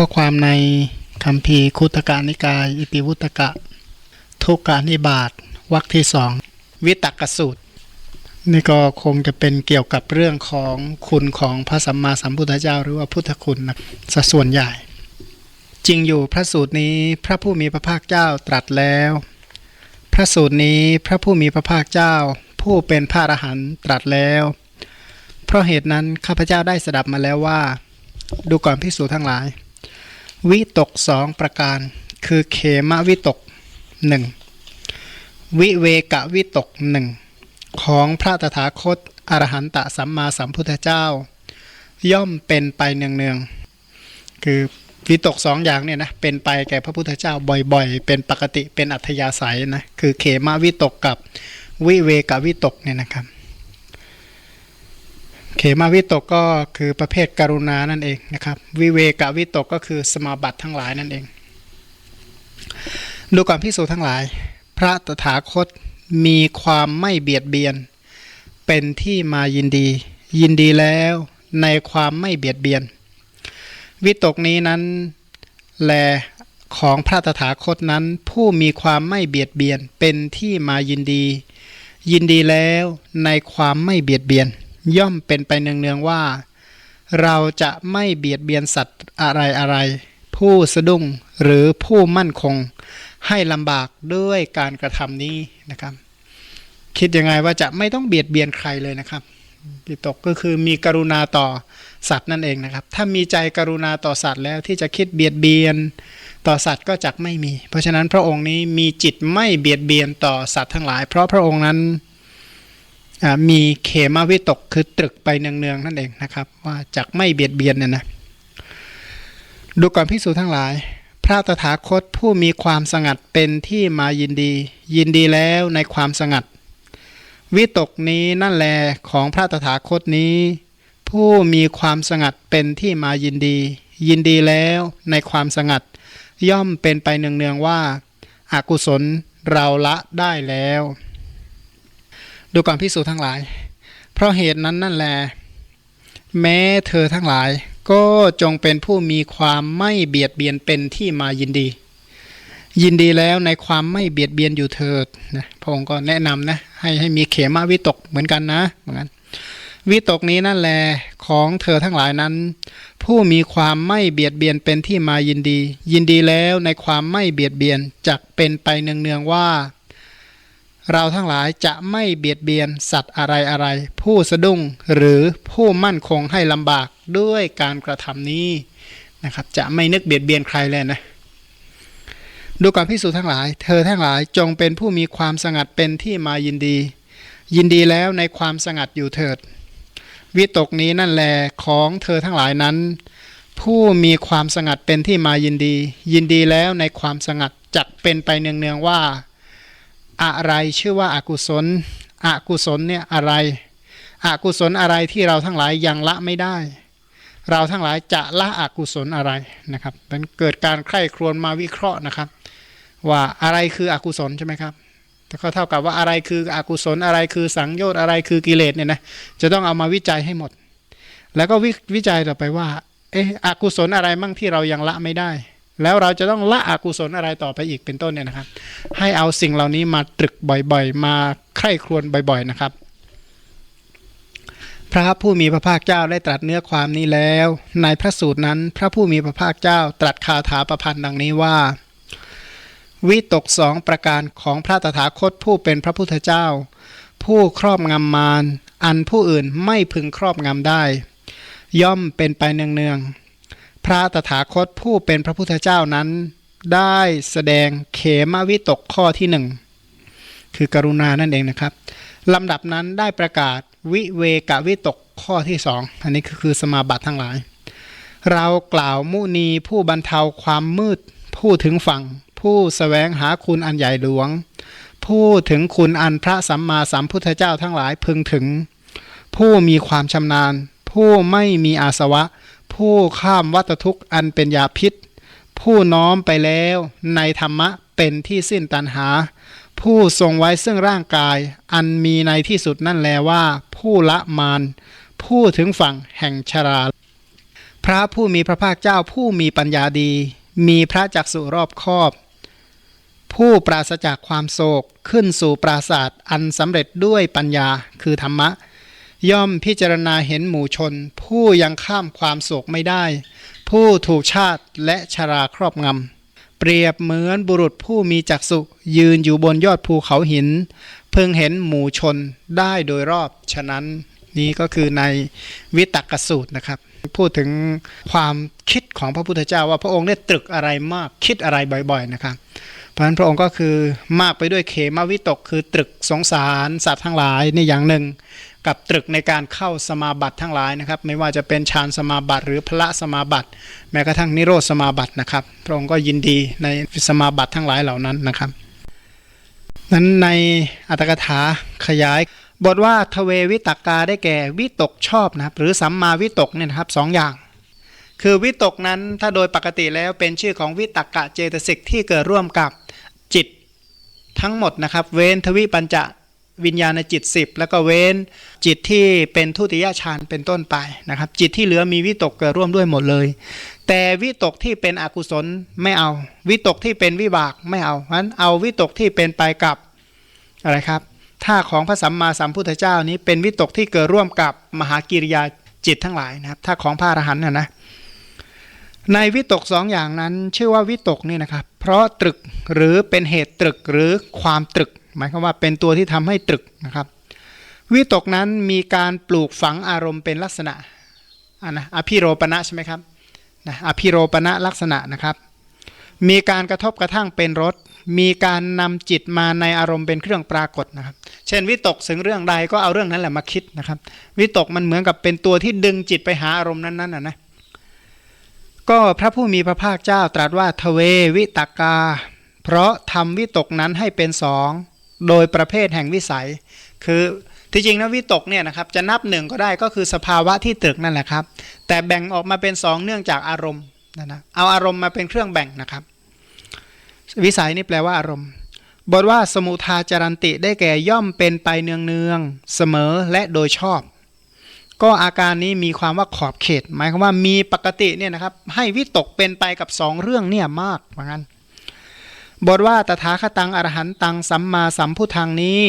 ข้อความในคำพีคุตการนิกาย อิติวุตกะ ทุกการนิบาตวรรคที่สองวิตกสูตร นี่ก็คงจะเป็นเกี่ยวกับเรื่องของคุณของพระสัมมาสัมพุทธเจ้า หรือว่าพุทธคุณนะสัส่วนใหญ่ จริงอยู่พระสูตรนี้พระผู้มีพระภาคเจ้าตรัสแล้ว พระสูตรนี้พระผู้มีพระภาคเจ้า ผู้เป็นพระอรหันต์ตรัสแล้ว เพราะเหตุนั้นข้าพเจ้าได้สดับมาแล้วว่า ดูก่อนพิสูจน์ทั้งหลาย วิตกสองประการ คือเขมวิตกหนึ่งวิเวกวิตกหนึ่งของพระตถาคตอรหันตสัมมาสัมพุทธเจ้า ย่อมเป็นไปเนืองๆคือวิตกสองอย่างเนี่ยนะเป็นไปแก่พระพุทธเจ้าบ่อยๆ เป็นปกติเป็นอัธยาศัยนะคือเขมาวิตกกับวิเวกวิตกเนี่ยนะครับ เขมาวิตกก็คือประเภทกรุณานั่นเองนะครับวิเวกวิตกก็คือสมาบัติทั้งหลายนั่นเอง ดูก่อนพิสูจน์ทั้งหลาย พระตถาคตมีความไม่เบียดเบียน เป็นที่มายินดี ยินดีแล้วในความไม่เบียดเบียน วิตกนี้นั้นแลของพระตถาคตนั้น ผู้มีความไม่เบียดเบียน เป็นที่มายินดี ยินดีแล้วในความไม่เบียดเบียน ย่อมเป็นไปเนืองๆว่า เราจะไม่เบียดเบียนสัตว์อะไรอะไรผู้สะดุ้งหรือผู้มั่นคง ให้ลำบากด้วยการกระทำนี้นะครับ คิดยังไงว่าจะไม่ต้องเบียดเบียนใครเลยนะครับปิตกก็คือมีกรุณาต่อสัตว์นั่นเองนะครับ ถ้ามีใจกรุณาต่อสัตว์แล้วที่จะคิดเบียดเบียนต่อสัตว์ก็จักไม่มี เพราะฉะนั้นพระองค์นี้มีจิตไม่เบียดเบียนต่อสัตว์ทั้งหลาย เพราะพระองค์นั้น มีเขมาวิตกคือตรึกไปเนืองๆนั่นเองนะครับ ว่าจักไม่เบียดเบียนเนี่ยนะดูก่อนพิสูจทั้งหลาย พระตถาคตผู้มีความสงัดเป็นที่มายินดี ยินดีแล้วในความสงัด วิตกนี้นั่นแลของพระตถาคตนี้ ผู้มีความสงัดเป็นที่มายินดี ยินดีแล้วในความสงัด ย่อมเป็นไปเนืองๆว่าอากุศลเราละได้แล้ว ดูก่อนพิสูจทั้งหลาย เพราะเหตุนั้นนั่นแล แม้เธอทั้งหลาย ก็จงเป็นผู้มีความไม่เบียดเบียนเป็นที่มายินดี ยินดีแล้วในความไม่เบียดเบียนอยู่เถิดนะพระองค์ก็แนะนำนะให้ให้มีเขมาวิตกเหมือนกันนะเหมือนกันวิตกนี้นั่นแหละของเธอทั้งหลายนั้น ผู้มีความไม่เบียดเบียนเป็นที่มายินดี ยินดีแล้วในความไม่เบียดเบียนจักเป็นไปเนืองๆว่า เราทั้งหลายจะไม่เบียดเบียนสัตว์อะไรอะไรผู้สะดุ้งหรือผู้มั่นคงให้ลำบากด้วยการกระทำนี้นะครับ จะไม่นึกเบียดเบียนใครเลยนะดูก่อนพิสูจทั้งหลาย เธอทั้งหลายจงเป็นผู้มีความสงัดเป็นที่มายินดี ยินดีแล้วในความสงัดอยู่เถิด วิตกนี้นั่นแลของเธอทั้งหลายนั้น ผู้มีความสงัดเป็นที่มายินดี ยินดีแล้วในความสงัดจักเป็นไปเนืองๆว่า อะไรชื่อว่าอากุศลอกุศลเนี่ยอะไรอกุศลอะไรที่เราทั้งหลายยังละไม่ได้ เราทั้งหลายจะละอกุศลอะไรนะครับมันเกิดการใคร่ครวญมาวิเคราะห์นะครับ ว่าอะไรคืออกุศลใช่ไหมครับแต่ก็เท่ากับว่าอะไรคืออกุศลอะไรคือสังโยชน์อะไรคือกิเลสเนี่ยนะจะต้องเอามาวิจัยให้หมด แล้วก็ววิจัยต่อไปว่าเอออกุศลอะไรมั่งที่เรายังละไม่ได้ แล้วเราจะต้องละอกุศลอะไรต่อไปอีกเป็นต้นเนี่ยนะครับ ให้เอาสิ่งเหล่านี้มาตรึกบ่อยๆ มาใคร่ครวญบ่อยๆนะครับ พระผู้มีพระภาคเจ้าได้ตรัสเนื้อความนี้แล้ว ในพระสูตรนั้น พระผู้มีพระภาคเจ้าตรัสคาถาประพันธ์ดังนี้ว่าวิตกสองประการของพระตถาคตผู้เป็นพระพุทธเจ้า ผู้ครอบงำมารอันผู้อื่นไม่พึงครอบงำได้ ย่อมเป็นไปเนืองๆ พระตถาคตผู้เป็นพระพุทธเจ้านั้น ได้แสดงเขมวิตกข้อที่หนึ่งคือกรุณานั่นเองนะครับลำดับนั้นได้ประกาศวิเวกวิตกข้อที่สองอันนี้คือสมาบัติทั้งหลาย เรากล่าวมุนีผู้บรรเทาความมืด ผู้ถึงฝั่ง ผู้สแสวงหาคุณอันใหญ่หลวง ผู้ถึงคุณอันพระสัมมาสัมพุทธเจ้าทั้งหลายพึงถึง ผู้มีความชำนาญ ผู้ไม่มีอาสวะ ผู้ข้ามวัตทุกข์อันเป็นยาพิษ ผู้น้อมไปแล้วในธรรมะเป็นที่สิ้นตันหา ผู้ทรงไว้ซึ่งร่างกาย อันมีในที่สุดนั่นแลว่า ผู้ละมานผู้ถึงฝั่งแห่งชรา พระผู้มีพระภาคเจ้าผู้มีปัญญาดี มีพระจักสุรอบคอบ ผู้ปราศจากความโศกขึ้นสู่ปราศาสตร์อันสำเร็จด้วยปัญญาคือธรรมะ ย่อมพิจารณาเห็นหมู่ชน ผู้ยังข้ามความโศกไม่ได้ ผู้ถูกชาติและชราครอบงำ เปรียบเหมือนบุรุษผู้มีจักษุยืนอยู่บนยอดภูเขาหิน เพิ่งเห็นหมู่ชนได้โดยรอบฉะนั้นนี้ก็คือในวิตักสูตรนะครับ พูดถึงความคิดของพระพุทธเจ้าว่าพระองค์ได้ตรึกอะไรมากคิดอะไรบ่อยๆนะครับ พราะนั้นพระองค์ก็คือมากไปด้วยเขมวิตก คือตรึกสงสารสัตว์ทั้งหลายนี่อย่างหนึ่ง กับตรึกในการเข้าสมาบัติทั้งหลายนะครับ ไม่ว่าจะเป็นฌานสมาบัติหรือพระสมาบัติแม้กระทั่งนิโรธสมาบัตินะครับ พระองค์ก็ยินดีในสมาบัติทั้งหลายเหล่านั้นนะครับนั้นในอัตถกถาขยาย บทว่าทเววิตกกาได้แก่วิตกชอบนะครับ หรือสัมมาวิตกเนี่ยนะครับสองอย่างคือวิตกนั้นถ้าโดยปกติแล้วเป็นชื่อของวิตกกะเจตสิกที่เกิดร่วมกับ ทั้งหมดนะครับ เว้นทวิปัญจะวิญญาณจิต 10 แล้วก็เว้นจิตที่เป็นทุติยฌานเป็นต้นไปนะครับ จิตที่เหลือมีวิตกเกิดร่วมด้วยหมดเลย แต่วิตกที่เป็นอกุศลไม่เอา วิตกที่เป็นวิบากไม่เอาเพราะฉะนั้นเอาวิตกที่เป็นไปกับอะไรครับท่าของพระสัมมาสัมพุทธเจ้านี้เป็นวิตกที่เกิดร่วมกับมหากิริยาจิตทั้งหลายนะครับ ถ้าของพระอรหันต์นะนะ ในวิตกสองอย่างนั้นชื่อว่าวิตกนี่นะครับ เพราะตรึกหรือเป็นเหตุตรึกหรือความตรึก หมายความว่าเป็นตัวที่ทำให้ตรึกนะครับ วิตกนั้นมีการปลูกฝังอารมณ์เป็นลักษณะอะนะอภิโรปณะใช่ไหมครับนะอภิโรปณะลักษณะนะครับ มีการกระทบกระทั่งเป็นรสมีการนำจิตมาในอารมณ์เป็นเครื่องปรากฏนะครับ เช่นวิตกถึงเรื่องใดก็เอาเรื่องนั้นแหละมาคิดนะครับ วิตกมันเหมือนกับเป็นตัวที่ดึงจิตไปหาอารมณ์นั้นๆนะนะ ก็พระผู้มีพระภาคเจ้าตรัสว่าทเววิตากา เพราะทำวิตกนั้นให้เป็นสองโดยประเภทแห่งวิสัย คือที่จริงนะวิตกเนี่ยนะครับจะนับหนึ่งก็ได้ก็คือสภาวะที่ตรึกนั่นแหละครับ แต่แบ่งออกมาเป็นสองเนื่องจากอารมณ์นะนะเอาอารมณ์มาเป็นเครื่องแบ่งนะครับ วิสัยนี่แปลว่าอารมณ์บทว่าสมุทาจารันติได้แก่ย่อมเป็นไปเนืองเนืองๆเสมอและโดยชอบ ก็อาการนี้มีความว่าขอบเขต หมายความว่ามีปกติเนี่ยนะครับ ให้วิตกเป็นไปกับสองเรื่องเนี่ยมากเหมือนกันบทว่าตถาคตังอรหันตังสัมมาสัมพุทธังนี้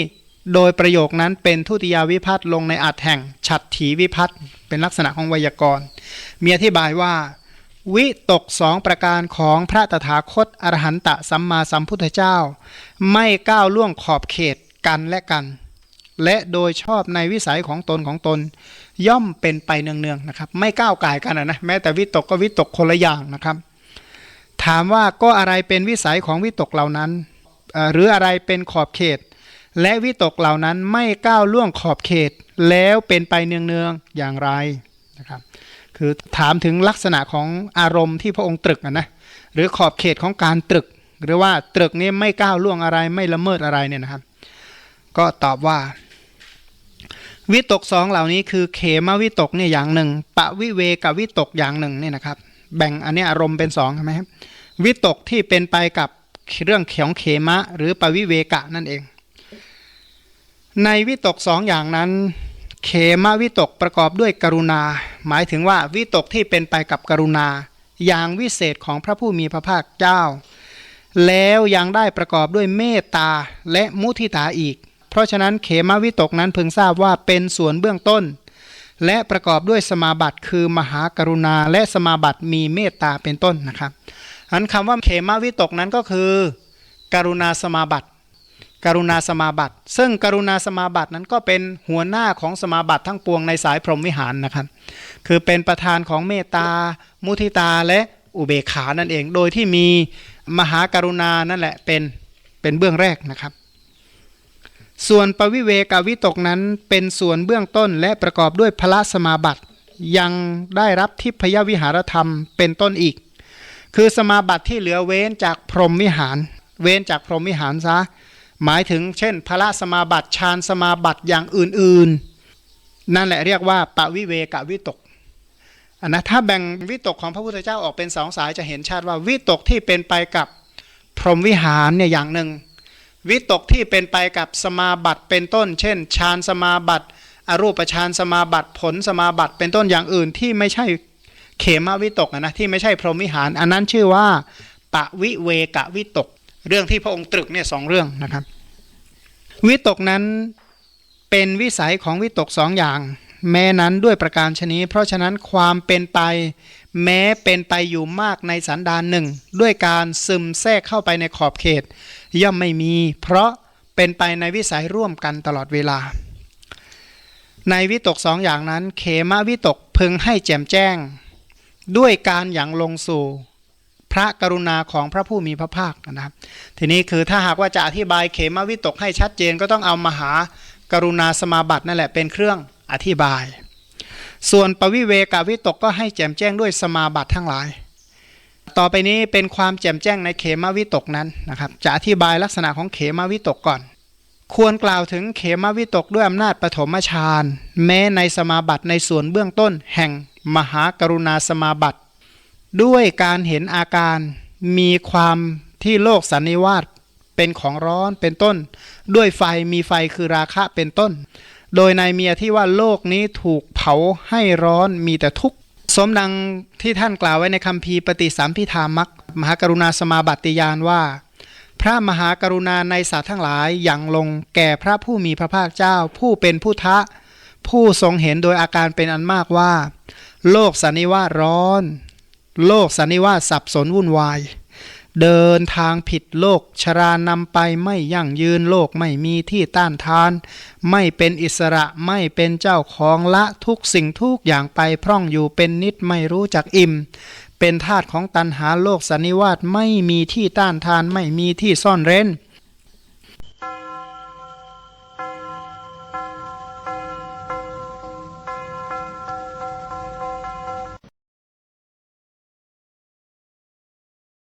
โดยประโยคนั้นเป็นทุติยาวิพัตน์ลงในอัดแห่ง ฉัตรถีวิพัตน์เป็นลักษณะของไวยากรณ์มีอธิบายว่า วิตกสองประการของพระตถาคตอรหันตสัมมาสัมพุทธเจ้า ไม่ก้าวล่วงขอบเขตกันและกัน และโดยชอบในวิสัยของตนของตน ย่อมเป็นไปเนืองๆนะครับ ไม่ก้าวไก่กันนะนะแม้แต่วิตกก็วิตกคนละอย่างนะครับ ถามว่าก็อะไรเป็นวิสัยของวิตกเหล่านั้น หรืออะไรเป็นขอบเขต และวิตกเหล่านั้นไม่ก้าวล่วงขอบเขต แล้วเป็นไปเนืองๆอย่างไรนะครับ คือถามถึงลักษณะของอารมณ์ที่พระองค์ตรึกอะนะหรือขอบเขตของการตรึก หรือว่าตรึกนี้ไม่ก้าวล่วงอะไรไม่ละเมิดอะไรเนี่ยนะครับ ก็ตอบว่า วิตกสองเหล่านี้คือเขมวิตกเนี่ยอย่างหนึ่งปะวิเวกวิตกอย่างหนึ่งเนี่ยนะครับ แบ่งอันนี้อารมณ์เป็นสองใช่ไหมครับวิตกที่เป็นไปกับเรื่องของเขมะ หรือปวิเวกะนั่นเอง ในวิตกสองอย่างนั้น เขมวิตกประกอบด้วยกรุณา หมายถึงว่าวิตกที่เป็นไปกับกรุณา อย่างวิเศษของพระผู้มีพระภาคเจ้า แล้วยังได้ประกอบด้วยเมตตาและมุทิตาอีก เพราะฉะนั้นเขมวิตกนั้นพึงทราบว่าเป็นส่วนเบื้องต้น และประกอบด้วยสมาบัติคือมหากรุณา และสมาบัติมีเมตตาเป็นต้นนะครับอันคำว่าเขมวิตกนั้นก็คือ กรุณาสมาบัติ กรุณาสมาบัติ ซึ่งกรุณาสมาบัตินั้นก็เป็นหัวหน้าของสมาบัติทั้งปวงในสายพรหมวิหารนะครับ คือเป็นประธานของเมตตา มุทิตาและอุเบกขานั่นเอง โดยที่มีมหากรุณานั่นแหละเป็นเป็นเบื้องแรกนะครับ ส่วนปวิเวกวิตกนั้นเป็นส่วนเบื้องต้นและประกอบด้วยพระสมาบัติ ยังได้รับทิพยวิหารธรรมเป็นต้นอีก คือสมาบัติที่เหลือเว้นจากพรหมวิหาร เว้นจากพรหมวิหารซะหมายถึงเช่นพระสมาบัติฌานสมาบัติอย่างอื่นๆ นั่นแหละเรียกว่าปวิเวกวิตกอันนะถ้าแบ่งวิตกของพระพุทธเจ้าออกเป็นสองสายจะเห็นชัดว่าวิตกที่เป็นไปกับพรหมวิหารเนี่ยอย่างหนึ่ง วิตกที่เป็นไปกับสมาบัติเป็นต้น เช่นฌานสมาบัติอรูปฌานสมาบัติผลสมาบัติเป็นต้นอย่างอื่นที่ไม่ใช่เขมวิตกนะที่ไม่ใช่พรหมวิหาร อันนั้นชื่อว่าปะวิเวกะวิตก เรื่องที่พระองค์ตรึกเนี่ยสองเรื่องนะครับ วิตกนั้นเป็นวิสัยของวิตกสองอย่าง แม้นั้นด้วยประการชนี้ เพราะฉะนั้นความเป็นไป แม้เป็นไปอยู่มากในสันดานหนึ่งด้วยการซึมแทรกเข้าไปในขอบเขต ย่อมไม่มี เพราะเป็นไปในวิสัยร่วมกันตลอดเวลา ในวิตกสองอย่างนั้น เขมวิตกพึงให้แจ่มแจ้ง ด้วยการอย่างลงสู่พระกรุณาของพระผู้มีพระภาคนะครับ ทีนี้คือถ้าหากว่าจะอธิบายเขมวิตกให้ชัดเจนก็ต้องเอามหากรุณาสมาบัตินั่นแหละเป็นเครื่องอธิบาย ส่วนปวิเวกวิตกก็ให้แจ่มแจ้งด้วยสมาบัติทั้งหลาย ต่อไปนี้เป็นความแจ่มแจ้งในเขมวิตกนั้นนะครับ จะอธิบายลักษณะของเขมวิตกก่อน ควรกล่าวถึงเขมวิตกด้วยอำนาจปฐมฌานแม้ในสมาบัติในส่วนเบื้องต้น แห่งมหากรุณาสมาบัติ ด้วยการเห็นอาการมีความที่โลกสันนิวาตเป็นของร้อนเป็นต้น ด้วยไฟมีไฟคือราคะเป็นต้น โดยในเมียที่ว่าโลกนี้ถูกเผาให้ร้อนมีแต่ทุกข์ สมดังที่ท่านกล่าวไว้ในคำพีปฏิสัมพิธามักมหากรุณาสมาบัติยานว่า พระมหากรุณาในสัตว์ทั้งหลายอย่างลงแก่พระผู้มีพระภาคเจ้า ผู้เป็นผู้ทะ ผู้ทรงเห็นโดยอาการเป็นอันมากว่า โลกสันนิวาสร้อน โลกสันนิวาสสับสนวุ่นวาย เดินทางผิดโลก ชรานำไปไม่ยั่งยืนโลกไม่มีที่ต้านทาน ไม่เป็นอิสระไม่เป็นเจ้าของละทุกสิ่งทุกอย่างไปพร่องอยู่เป็นนิดไม่รู้จักอิ่ม เป็นธาตุของตันหาโลกสันนิวาสไม่มีที่ต้านทานไม่มีที่ซ่อนเร้น